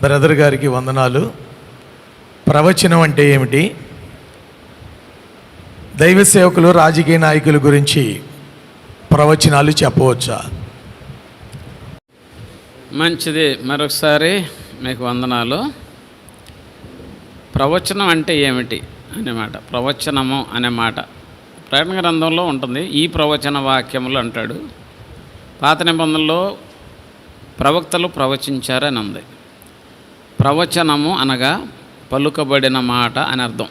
Brother గారికి వందనాలు. ప్రవచనం అంటే ఏమిటి? దైవ సేవకులు రాజకీయ నాయకుల గురించి ప్రవచనాలు చెప్పవచ్చా? మంచిది. మరొకసారి మీకు వందనాలు. ప్రవచనం అంటే ఏమిటి అనే మాట. ప్రవచనము అనే మాట. ప్రకటన గ్రంథంలో ఉంటుంది. ఈ ప్రవచన వాక్యములు అంటాడు. పాత నిబంధనలో ప్రవక్తలు ప్రవచించారని ఉంది. ప్రవచనము అనగా పలుకబడిన మాట అని అర్థం.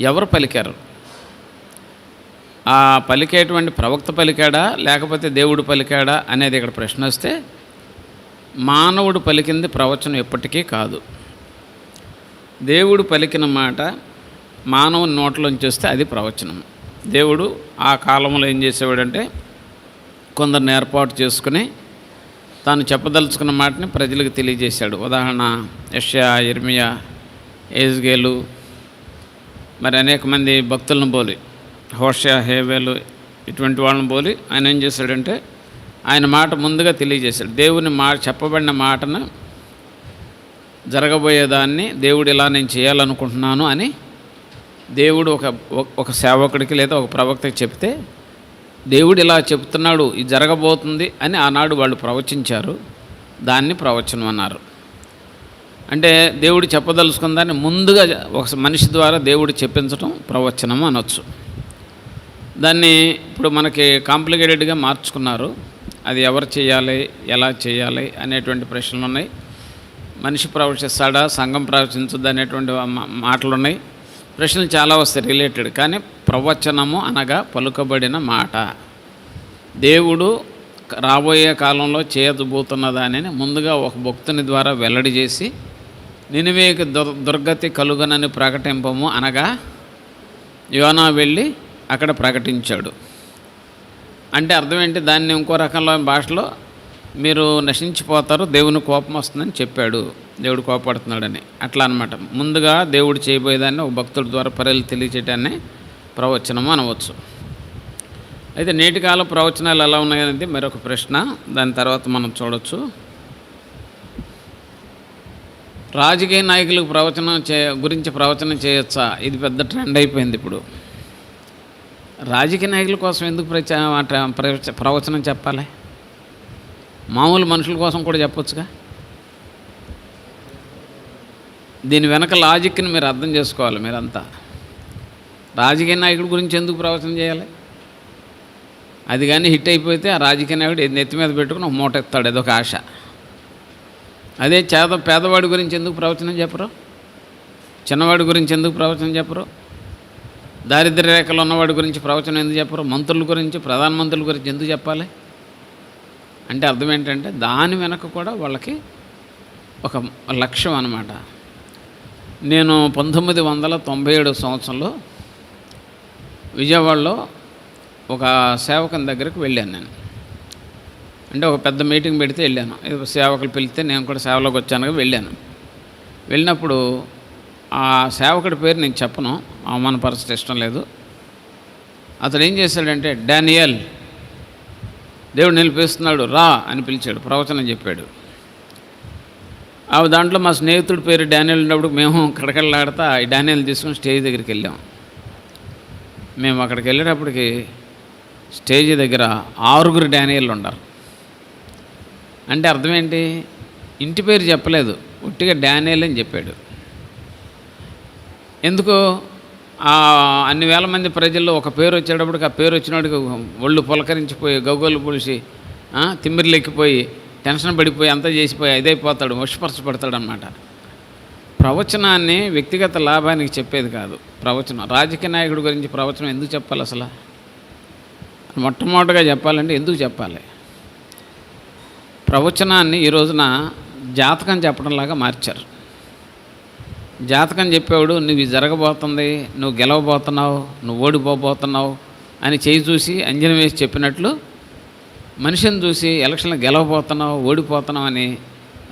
ఎవరు పలికారు? ఆ పలికేటువంటి ప్రవక్త పలికాడా? లేకపోతే దేవుడు పలికాడా? అనేది ఇక్కడ ప్రశ్న వస్తే మానవుడు పలికింది ప్రవచనం ఎప్పటికీ కాదు. దేవుడు పలికిన మాట మానవుని నోట్లోంచి వస్తే అది ప్రవచనం. దేవుడు ఆ కాలంలో ఏం చేసేవాడంటే కొందరిని ఏర్పాటు చేసుకుని తాను చెప్పదలుచుకున్న మాటని ప్రజలకు తెలియజేశాడు. ఉదాహరణ యష్యా ఇర్మియా ఏజ్గేలు మరి అనేక మంది భక్తులను పోలి హోషా హేవేలు ఇటువంటి వాళ్ళని పోలి ఆయన ఏం చేశాడంటే ఆయన మాట ముందుగా తెలియజేశాడు. దేవుని మా చెప్పబడిన మాటను జరగబోయేదాన్ని దేవుడు ఇలా నేను చేయాలనుకుంటున్నాను అని దేవుడు ఒక ఒక సేవకుడికి లేదా ఒక ప్రవక్తకి చెప్తే దేవుడు ఇలా చెప్తున్నాడు ఇది జరగబోతుంది అని ఆనాడు వాళ్ళు ప్రవచించారు. దాన్ని ప్రవచనం అన్నారు. అంటే దేవుడు చెప్పదలుచుకున్న దాన్ని ముందుగా ఒక మనిషి ద్వారా దేవుడు చెప్పించడం ప్రవచనం అనొచ్చు. దాన్ని ఇప్పుడు మనకి కాంప్లికేటెడ్గా మార్చుకున్నారు. అది ఎవరు చేయాలి ఎలా చేయాలి అనేటువంటి ప్రశ్నలు ఉన్నాయి. మనిషి ప్రవచిస్తాడా సంఘం ప్రవచించద్దు అనేటువంటి మాటలు ఉన్నాయి. ప్రశ్నలు చాలా వస్తాయి రిలేటెడ్. కానీ ప్రవచనము అనగా పలుకబడిన మాట. దేవుడు రాబోయే కాలంలో చేయబోతున్న దానిని ముందుగా ఒక భక్తుని ద్వారా వెల్లడి చేసి నినివేకి దుర్ దుర్గతి కలుగనని ప్రకటింపము అనగా యోనా వెళ్ళి అక్కడ ప్రకటించాడు. అంటే అర్థం ఏంటి? దాన్ని ఇంకో రకంలో భాషలో మీరు నశించిపోతారు దేవుని కోపం వస్తుందని చెప్పాడు. దేవుడు కోపడుతున్నాడని. అట్లా అనమాట ముందుగా దేవుడు చేయబోయేదాన్ని ఒక భక్తుడి ద్వారా పర్యలు తెలియచేయటాన్ని ప్రవచనము అనవచ్చు. అయితే నేటి కాలం ప్రవచనాలు ఎలా ఉన్నాయనేది మరొక ప్రశ్న. దాని తర్వాత మనం చూడవచ్చు రాజకీయ నాయకులకు ప్రవచనం చే గురించి ప్రవచనం చేయొచ్చా? ఇది పెద్ద ట్రెండ్ అయిపోయింది ఇప్పుడు. రాజకీయ నాయకుల కోసం ఎందుకు ప్రచ ప్రవచ- ప్రవచనం చెప్పాలి? మామూలు మనుషుల కోసం కూడా చెప్పొచ్చుగా? దీని వెనక లాజిక్ని మీరు అర్థం చేసుకోవాలి మీరంతా. రాజకీయ నాయకుడి గురించి ఎందుకు ప్రవచనం చేయాలి? అది కానీ హిట్ అయిపోతే ఆ రాజకీయ నాయకుడు నెత్తి మీద పెట్టుకుని ఒక మూట ఎత్తాడు అదొక ఆశ. అదే చేద పేదవాడి గురించి ఎందుకు ప్రవచనం చెప్పరు? చిన్నవాడి గురించి ఎందుకు ప్రవచనం చెప్పరు? దారిద్ర్య రేఖలో ఉన్నవాడి గురించి ప్రవచనం ఎందుకు చెప్పరు? మంత్రుల గురించి ప్రధానమంత్రుల గురించి ఎందుకు చెప్పాలి? అంటే అర్థం ఏంటంటే దాని వెనక కూడా వాళ్ళకి ఒక లక్ష్యం అన్నమాట. నేను పంతొమ్మిది వందల తొంభై ఏడు సంవత్సరంలో విజయవాడలో ఒక సేవకుని దగ్గరికి వెళ్ళాను నేను. అంటే ఒక పెద్ద మీటింగ్ పెడితే వెళ్ళాను. సేవకులు పిలిస్తే నేను కూడా సేవలోకి వచ్చాను వెళ్ళాను. వెళ్ళినప్పుడు ఆ సేవకుడి పేరు నేను చెప్పను అవమానపరచడం ఇష్టం లేదు. అతడు ఏం చేశాడంటే డానియల్ దేవుడు నిలిపిస్తున్నాడు రా అని పిలిచాడు ప్రవచనం చెప్పాడు. ఆ దాంట్లో మా స్నేహితుడి పేరు డానియల్ ఉన్నప్పుడు మేము కడకళ్ళాడుతా ఈ డానియల్ తీసుకుని స్టేజ్ దగ్గరికి వెళ్ళాం. మేము అక్కడికి వెళ్ళేటప్పటికి స్టేజ్ దగ్గర ఆరుగురు డానియల్ ఉన్నారు. అంటే అర్థం ఏంటి? ఇంటి పేరు చెప్పలేదు. ఉట్టిగా డానియల్ అని చెప్పాడు. ఎందుకు అన్ని వేల మంది ప్రజల్లో ఒక పేరు వచ్చేటప్పటికి ఆ పేరు వచ్చినప్పటికి ఒళ్ళు పులకరించిపోయి గగ్గోలు పులిసి తిమ్మిరిలెక్కిపోయి టెన్షన్ పడిపోయి అంతా చేసిపోయి ఇదైపోతాడు వశపరచబడతాడు అనమాట ప్రవచనాన్ని వ్యక్తిగత లాభానికి చెప్పేది కాదు. ప్రవచనం రాజకీయ నాయకుడి గురించి ప్రవచనం ఎందుకు చెప్పాలి అసలు? మొట్టమొదటిగా చెప్పాలంటే ఎందుకు చెప్పాలి? ప్రవచనాన్ని ఈ రోజున జాతకం చెప్పడంలాగా మార్చారు. జాతకం చెప్పేవాడు నువ్వు జరగబోతుంది నువ్వు గెలవబోతున్నావు నువ్వు ఓడిపోబోతున్నావు అని చేయి చూసి అంజనం వేసి చెప్పినట్లు మనిషిని చూసి ఎలక్షన్లో గెలవబోతున్నావు ఓడిపోతున్నావు అని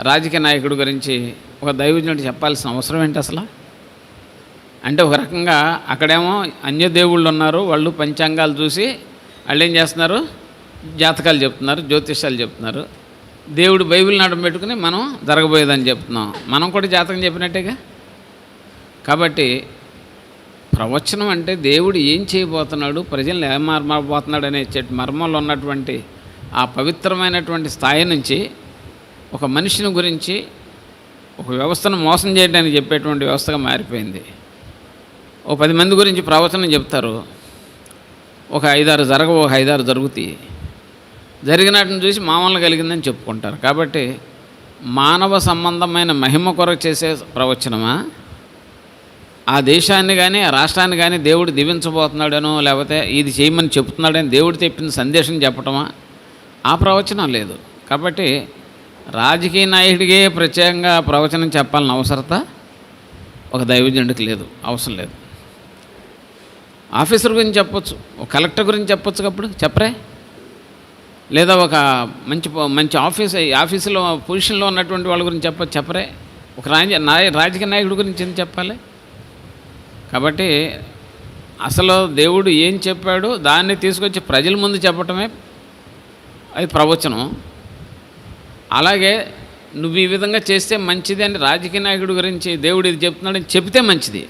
రాజకీయ నాయకుడి గురించి ఒక దైవజనుడు చెప్పాల్సిన అవసరం ఏంటి అసలు? అంటే ఒక రకంగా అక్కడేమో అన్యదేవుళ్ళు ఉన్నారు వాళ్ళు పంచాంగాలు చూసి వాళ్ళు ఏం చేస్తున్నారు? జాతకాలు చెప్తున్నారు జ్యోతిష్యాలు చెప్తున్నారు. దేవుడు బైబిల్ నడం పెట్టుకుని మనం జరగబోయేదని చెప్తున్నాం. మనం కూడా జాతకం చెప్పినట్టేగా? కాబట్టి ప్రవచనం అంటే దేవుడు ఏం చేయబోతున్నాడు ప్రజలను ఏం మార్మబోతున్నాడు అనే చెట్టు మర్మంలో ఉన్నటువంటి ఆ పవిత్రమైనటువంటి స్థాయి నుంచి ఒక మనిషిని గురించి ఒక వ్యవస్థను మోసం చేయడానికి చెప్పేటువంటి వ్యవస్థగా మారిపోయింది. ఓ పది మంది గురించి ప్రవచనం చెప్తారు. ఒక ఐదారు జరగవు ఒక ఐదారు జరుగుతాయి. జరిగినట్టుని చూసి మామూలు కలిగిందని చెప్పుకుంటారు. కాబట్టి మానవ సంబంధమైన మహిమ కొరకు చేసే ప్రవచనమా? ఆ దేశాన్ని కానీ ఆ రాష్ట్రాన్ని కానీ దేవుడు దీవించబోతున్నాడనో లేకపోతే ఇది చేయమని చెప్తున్నాడని దేవుడు చెప్పిన సందేశం చెప్పటమా? ఆ ప్రవచనం లేదు. కాబట్టి రాజకీయ నాయకుడికే ప్రత్యేకంగా ప్రవచనం చెప్పాలని అవసరత ఒక దైవజనుడికి లేదు అవసరం లేదు. ఆఫీసర్ గురించి చెప్పొచ్చు ఒక కలెక్టర్ గురించి చెప్పొచ్చు అప్పుడు చెప్పరే? లేదా ఒక మంచి మంచి ఆఫీస్ ఆఫీసులో పొజిషన్లో ఉన్నటువంటి వాళ్ళ గురించి చెప్ప చెప్పరే? ఒక రాజ నాయ రాజకీయ నాయకుడి గురించి ఎందుకు చెప్పాలి? కాబట్టి అసలు దేవుడు ఏం చెప్పాడో దాన్ని తీసుకొచ్చి ప్రజల ముందు చెప్పటమే అది ప్రవచనం. అలాగే నువ్వు ఈ విధంగా చేస్తే మంచిది అని రాజకీయ నాయకుడి గురించి దేవుడు ఇది చెప్తున్నాడని చెబితే మంచిది.